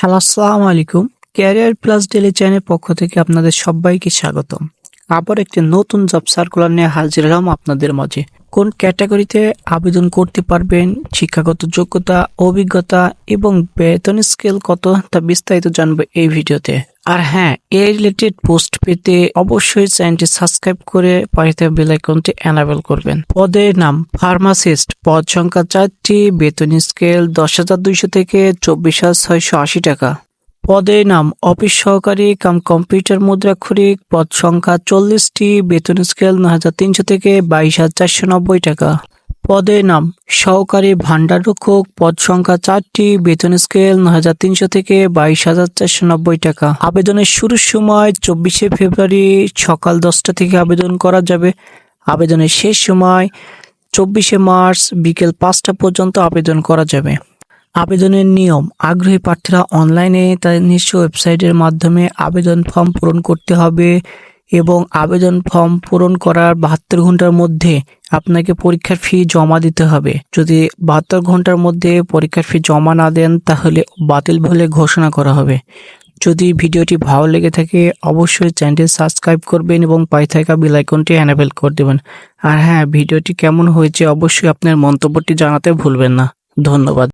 Hello আসসালামু আলাইকুম। Career plus daily channel পক্ষ থেকে আপনাদের সবাইকে স্বাগতম। আবার একটি নতুন জব সার্কুলার নিয়ে হাজির হলাম আপনাদের মাঝে। কোন ক্যাটাগরিতে আবেদন করতে পারবেন, শিক্ষাগত যোগ্যতা, অভিজ্ঞতা এবং বেতন স্কেল কত, তা বিস্তারিত জানব এই ভিডিওতে। আর হ্যাঁ এই রিলেটেড পোস্ট পেতে অবশ্যই চ্যানেলটি সাবস্ক্রাইব করে পাশে বেল আইকনটি এনাবেল করবেন। পদের নাম ফার্মাসিস্ট পদ সংখ্যা চারটি, বেতন স্কেল দশ হাজার দুইশো থেকে চব্বিশ হাজার ছয়শো আশি টাকা। পদের নাম অফিস সহকারী কাম কম্পিউটার মুদ্রাক্ষরিক, পদ সংখ্যা চল্লিশটি, বেতন স্কেল নয় হাজার তিনশো থেকে বাইশ হাজার চারশো নব্বই টাকা। পদের নাম সহকারী ভান্ডাররক্ষক পদ সংখ্যা চারটি, বেতন স্কেল নয় হাজার তিনশো থেকে বাইশ হাজার চারশো নব্বই টাকা। আবেদনের শুরুর সময় চব্বিশে ফেব্রুয়ারি সকাল দশটা থেকে আবেদন করা যাবে। আবেদনের শেষ সময় চব্বিশে মার্চ বিকেল পাঁচটা পর্যন্ত আবেদন করা যাবে। আবেদনের নিয়ম। আগ্রহী প্রার্থীরা অনলাইনে তাদের নিজস্ব ওয়েবসাইটের মাধ্যমে আবেদন ফর্ম পূরণ করতে হবে এবং আবেদন ফর্ম পূরণ করার বাহাত্তর ঘণ্টার মধ্যে আপনাকে পরীক্ষার ফি জমা দিতে হবে। যদি বাহাত্তর ঘণ্টার মধ্যে পরীক্ষার ফি জমা না দেন, তাহলে বাতিল বলে ঘোষণা করা হবে। যদি ভিডিওটি ভালো লেগে থাকে, অবশ্যই চ্যানেলটি সাবস্ক্রাইব করবেন এবং পাই থাকা বেল আইকনটি এনাবেল করে দেবেন। আর হ্যাঁ ভিডিওটি কেমন হয়েছে অবশ্যই আপনার মন্তব্যটি জানাতে ভুলবেন না। ধন্যবাদ।